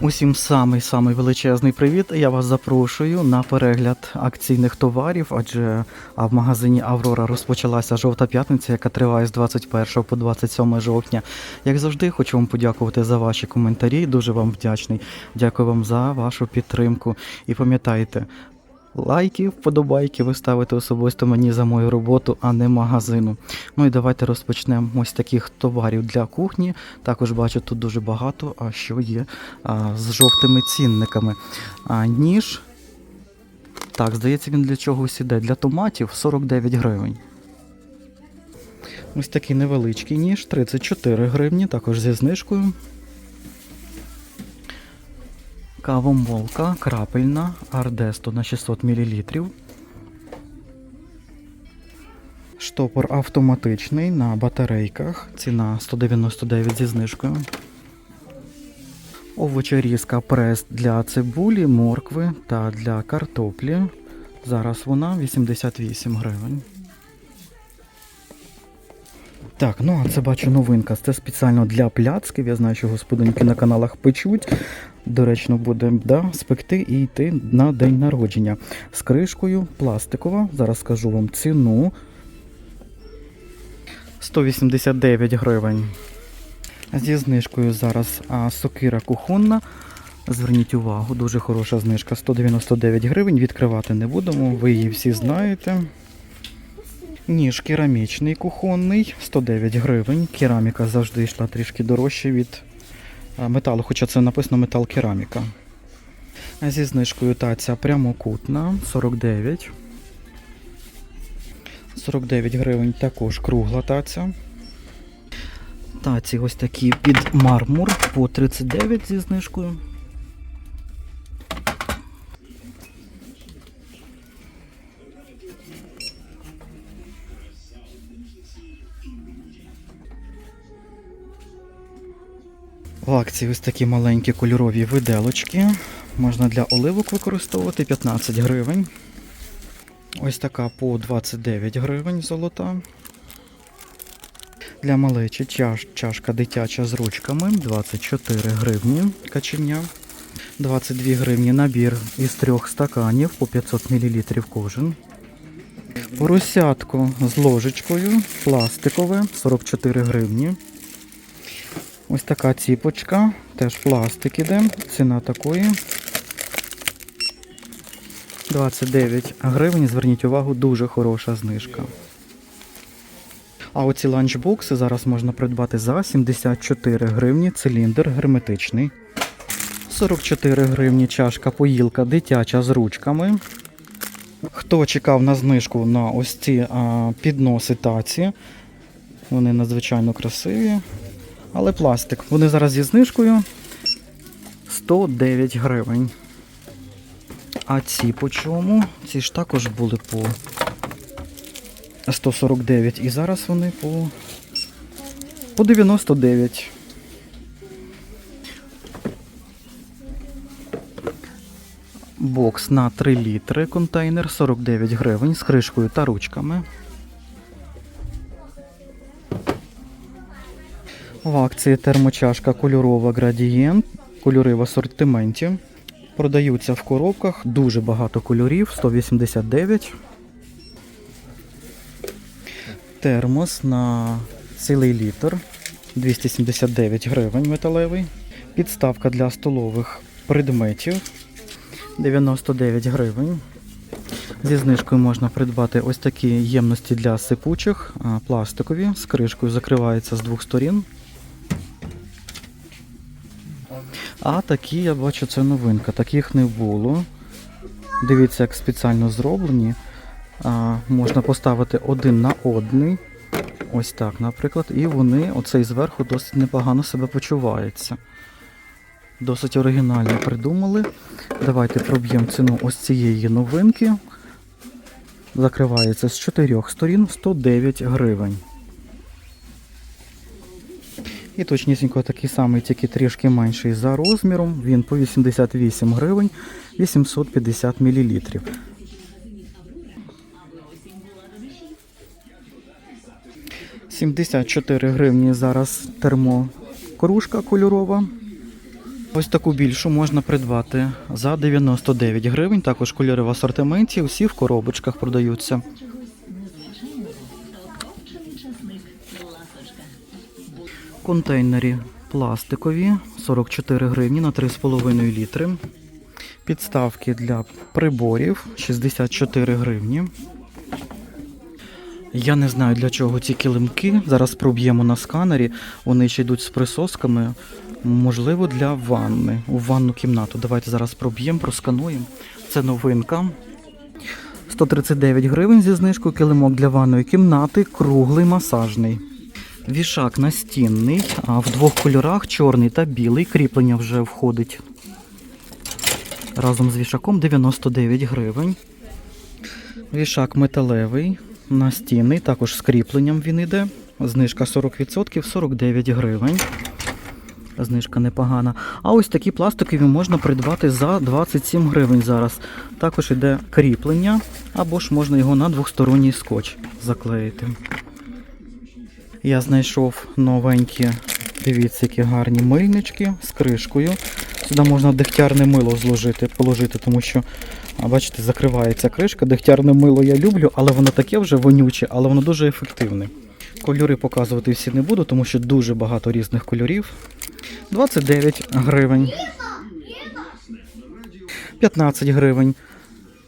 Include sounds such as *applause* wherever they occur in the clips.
Усім самий самий величезний привіт. Я вас запрошую на перегляд акційних товарів, адже в магазині Аврора розпочалася жовта п'ятниця, яка триває з 21 по 27 жовтня. Як завжди, хочу вам подякувати за ваші коментарі. Дуже вам вдячний. Дякую вам за вашу підтримку. І пам'ятайте. Лайки, вподобайки ви ставите особисто мені за мою роботу, а не магазину. Ну і давайте розпочнемо ось таких товарів для кухні. Також бачу тут дуже багато, а що є а, з жовтими цінниками. А, ніж. Так, здається, він для чогось іде. Для томатів 49 гривень. Ось такий невеличкий ніж, 34 гривні, також зі знижкою. Кавомолка крапельна Ардесто на 600 мл. Штопор автоматичний на батарейках. Ціна 199 зі знижкою. Овочерізка прес для цибулі, моркви та для картоплі. Зараз вона 88 гривень. Так, ну а це бачу новинка. Це спеціально для пляцків. Я знаю, що господинки на каналах печуть. Доречно буде да, спекти і йти на день народження. З кришкою пластикова. Зараз скажу вам ціну. 189 гривень. Зі знижкою зараз а, сокира кухонна. Зверніть увагу, дуже хороша знижка. 199 гривень. Відкривати не будемо, ви її всі знаєте. Ніж керамічний кухонний, 109 гривень. Кераміка завжди йшла трішки дорожче від металу, хоча це написано метал кераміка. Зі знижкою таця прямокутна 49. 49 гривень також кругла таця. Таці ось такі під мармур по 39 зі знижкою. Акції ось такі маленькі кольорові виделочки. Можна для оливок використовувати 15 гривень. Ось така по 29 гривень золота. Для малечі чаш, чашка дитяча з ручками 24 гривні каченя. 22 гривні набір із трьох стаканів по 500 мл кожен. Поросятко з ложечкою пластикове 44 гривні. Ось така ціпочка, теж пластик іде. Ціна такої 29 гривень. Зверніть увагу, дуже хороша знижка. А оці ланчбокси зараз можна придбати за 74 гривні. Циліндр герметичний. 44 гривні чашка поїлка дитяча з ручками. Хто чекав на знижку на ось ці а, підноси таці, вони надзвичайно красиві. Але пластик. Вони зараз зі знижкою 109 гривень. А ці по чому? Ці ж також були по 149. І зараз вони по, по 99. Бокс на 3 літри контейнер 49 гривень з кришкою та ручками. В акції термочашка кольорова градієнт. Кольори в асортименті. Продаються в коробках. Дуже багато кольорів. 189. Термос на цілий літр. 279 гривень металевий. Підставка для столових предметів. 99 гривень. Зі знижкою можна придбати ось такі ємності для сипучих, пластикові, з кришкою закривається з двох сторін. А такі, я бачу, це новинка. Таких не було. Дивіться, як спеціально зроблені. А, можна поставити один на одний. Ось так, наприклад. І вони, оцей зверху, досить непогано себе почуваються. Досить оригінально придумали. Давайте проб'ємо ціну ось цієї новинки. Закривається з чотирьох сторін 109 гривень. І точнісінько такий самий, тільки трішки менший за розміром. Він по 88 гривень 850 мл. Сімдесят чотири гривні зараз термокружка кольорова. Ось таку більшу можна придбати за 99 гривень. Також кольори в асортименті, усі в коробочках продаються. Контейнері пластикові 44 гривні на 3,5 літри. Підставки для приборів 64 гривні. Я не знаю для чого ці килимки. Зараз проб'ємо на сканері. Вони ще йдуть з присосками. Можливо, для ванни, у ванну кімнату. Давайте зараз проб'ємо, проскануємо. Це новинка. 139 гривень зі знижкою килимок для ванної кімнати, круглий масажний. Вішак настінний, а в двох кольорах чорний та білий. Кріплення вже входить. Разом з вішаком 99 гривень. Вішак металевий, настінний, також з кріпленням він іде. Знижка 40%, 49 гривень. Знижка непогана. А ось такі пластикові можна придбати за 27 гривень зараз. Також іде кріплення, або ж можна його на двосторонній скотч заклеїти. Я знайшов новенькі, дивіться, які гарні мильнички з кришкою. Сюди можна дегтярне мило зложити, положити, тому що, бачите, закривається кришка. Дегтярне мило я люблю, але воно таке вже вонюче, але воно дуже ефективне. Кольори показувати всі не буду, тому що дуже багато різних кольорів. 29 гривень. 15 гривень.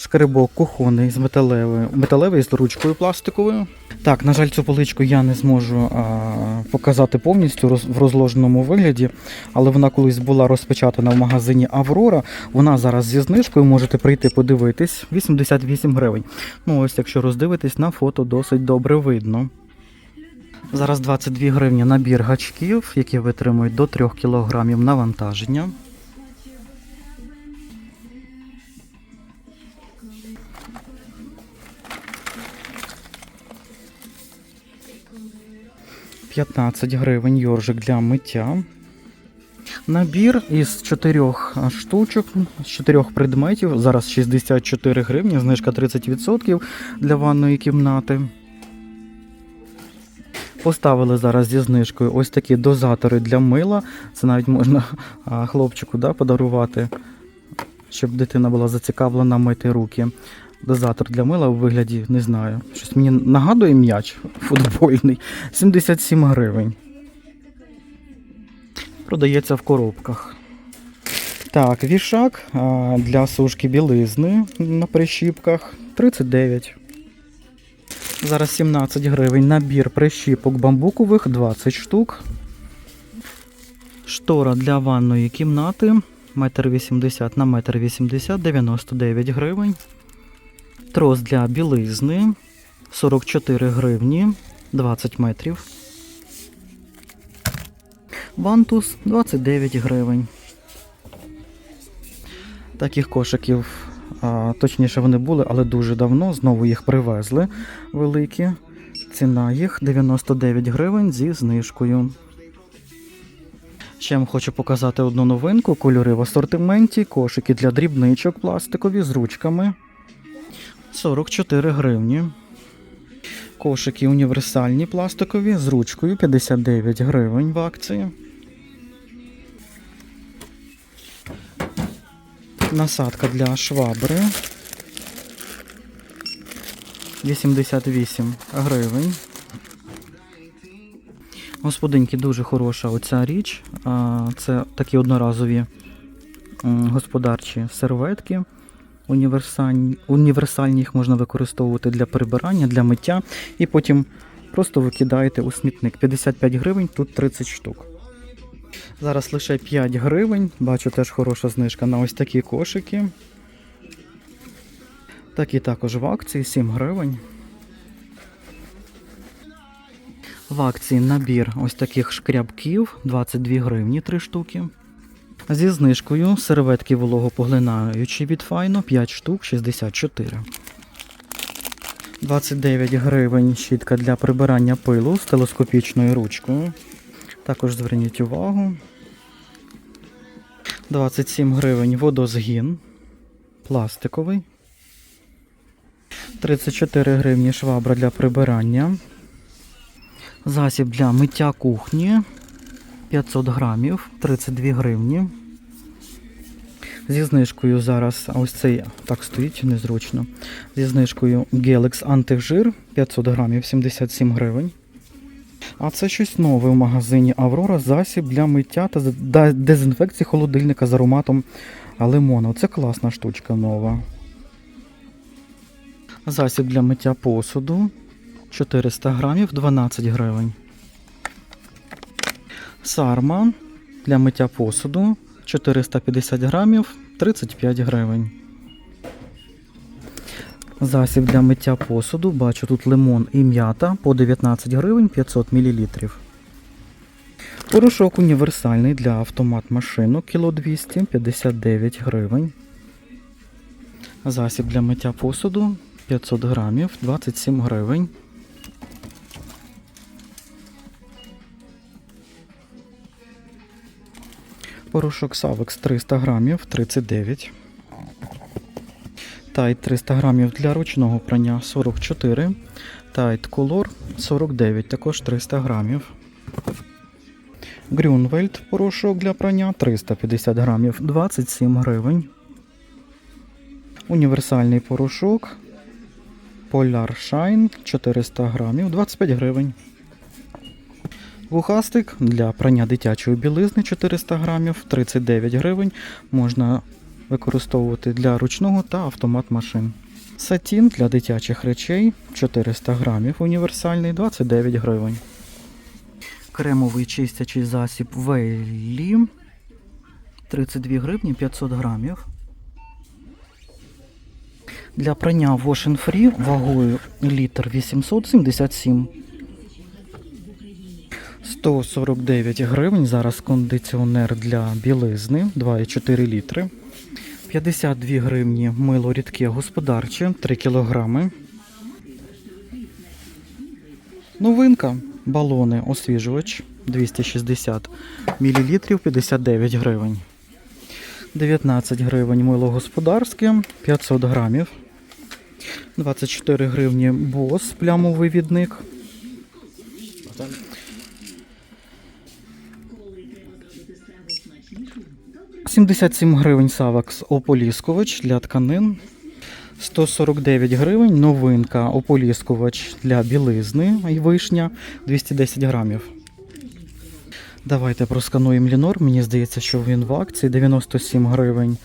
Шкарибок кухонний з металевою, металевий з ручкою пластиковою. Так, на жаль, цю поличку я не зможу а, показати повністю роз, в розложеному вигляді, але вона колись була розпечатана в магазині Аврора. Вона зараз зі знижкою можете прийти подивитись. 88 гривень. Ну ось, якщо роздивитись на фото, досить добре видно. Зараз 22 гривні набір гачків, які витримують до 3 кг навантаження. – 15 гривень йоржик для миття. Набір із чотирьох а, штучок, з чотирьох предметів. Зараз 64 гривні, знижка 30% для ванної кімнати. Поставили зараз зі знижкою ось такі дозатори для мила. Це навіть можна хлопчику да, подарувати, щоб дитина була зацікавлена мити руки. Дозатор для мила у вигляді, не знаю. Щось мені нагадує м'яч футбольний. 77 гривень. Продається в коробках. Так, вішак для сушки білизни на прищіпках 39. Зараз 17 гривень. Набір прищіпок бамбукових 20 штук. Штора для ванної кімнати 1,80 на 1,80 99 гривень. Трос для білизни 44 гривні 20 метрів. Вантус 29 гривень. Таких кошиків, а, точніше, вони були, але дуже давно. Знову їх привезли великі. Ціна їх 99 гривень зі знижкою. Ще вам хочу показати одну новинку. Кольори в асортименті, кошики для дрібничок пластикові з ручками. 44 гривні. Кошики універсальні пластикові з ручкою 59 гривень в акції. Насадка для швабри 88 гривень. Господинки дуже хороша оця річ. Це такі одноразові господарчі серветки. Універсальні, універсальні їх можна використовувати для прибирання, для миття, і потім просто викидаєте у смітник. 55 гривень, тут 30 штук. Зараз лише 5 гривень. Бачу теж хороша знижка на ось такі кошики. Такі також в акції 7 гривень. В акції набір ось таких шкрябків 22 гривні 3 штуки. Зі знижкою серветки вологопоглинаючі від Файно 5 штук 64. 29 гривень щітка для прибирання пилу з телескопічною ручкою. Також зверніть увагу. 27 гривень водозгін. Пластиковий. 34 гривні швабра для прибирання. Засіб для миття кухні 500 грамів, 32 гривні. Зі знижкою зараз, ось цей так стоїть незручно. Зі знижкою Gelex антижир 500 грамів 77 гривень. А це щось нове в магазині Аврора засіб для миття та дезінфекції холодильника з ароматом лимону. Це класна штучка нова. Засіб для миття посуду 400 грамів 12 гривень. Сарма для миття посуду 450 грамів 35 гривень. Засіб для миття посуду. Бачу тут лимон і м'ята по 19 гривень 500 мл. Порошок універсальний для автомат машинок кіло 200 59 гривень. Засіб для миття посуду 500 грамів 27 гривень. Порошок Савекс 300 грамів 39. Тайт 300 грамів для ручного прання 44. Тайт Color 49, також 300 грамів. Грюнвельд порошок для прання 350 грамів 27 гривень. Універсальний порошок Polar Shine 400 грамів 25 гривень. Вухастик для прання дитячої білизни 400 грамів 39 гривень. Можна використовувати для ручного та автомат машин. Сатін для дитячих речей 400 грамів універсальний 29 гривень. Кремовий чистячий засіб Вейлі 32 гривні 500 грамів. Для прання Wash Free вагою літр 877. 149 гривень. Зараз кондиціонер для білизни 2,4 літри. 52 гривні мило рідке господарче 3 кілограми. Новинка. Балони освіжувач 260 мл 59 гривень. 19 гривень мило господарське 500 грамів. 24 гривні бос плямовий відник. 77 гривень Савакс ополіскувач для тканин. 149 гривень новинка ополіскувач для білизни і вишня 210 грамів. Давайте проскануємо Лінор. Мені здається, що він в акції 97 гривень.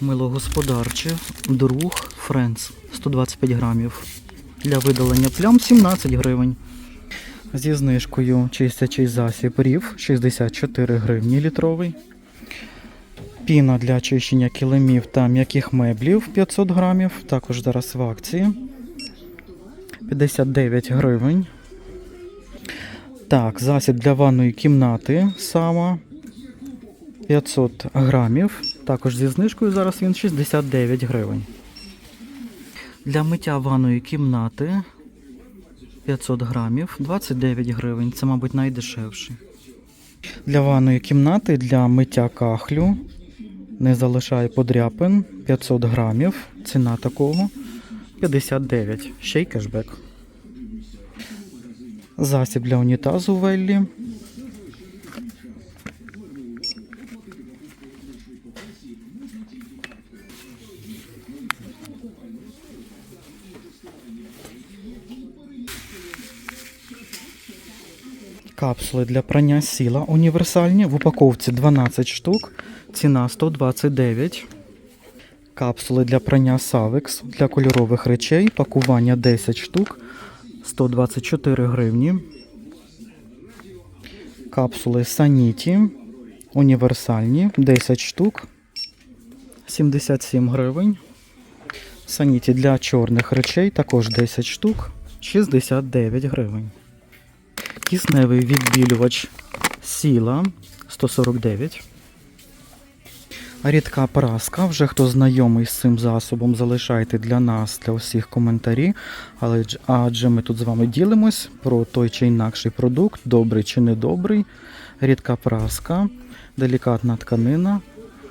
Мило господарче, друг Френц 125 грамів. Для видалення плям 17 гривень. Зі знижкою чистячий засіб рів 64 гривні літровий. Піна для очищення килимів та м'яких меблів 500 грамів. Також зараз в акції. 59 гривень. Так, засіб для ванної кімнати сама 500 грамів. Також зі знижкою зараз він 69 гривень. Для миття ванної кімнати 500 грамів 29 гривень. Це, мабуть, найдешевший. Для ванної кімнати для миття кахлю не залишає подряпин 500 грамів. Ціна такого 59. Ще й кешбек. Засіб для унітазу Веллі. Капсули для прання сіла універсальні. В упаковці 12 штук. Ціна 129. Капсули для прання Savix для кольорових речей. Пакування 10 штук. 124 гривні. Капсули Саніті. Універсальні 10 штук. 77 гривень. Саніті для чорних речей також 10 штук. 69 гривень. Кисневий відбілювач Сіла 149. Рідка праска. Вже хто знайомий з цим засобом, залишайте для нас, для усіх коментарі. Але адже ми тут з вами ділимось про той чи інакший продукт, добрий чи недобрий. Рідка праска, делікатна тканина.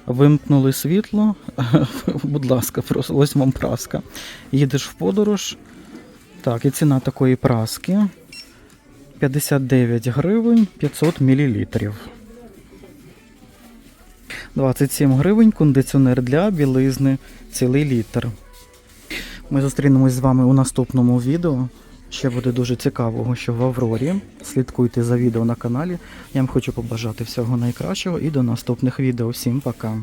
Вимкнули світло. *laughs* Будь ласка, ось вам праска. Їдеш в подорож. Так, і ціна такої праски 59 гривень 500 мл. 27 гривень кондиціонер для білизни цілий літр. Ми зустрінемось з вами у наступному відео. Ще буде дуже цікавого, що в Аврорі. Слідкуйте за відео на каналі. Я вам хочу побажати всього найкращого і до наступних відео. Всім пока!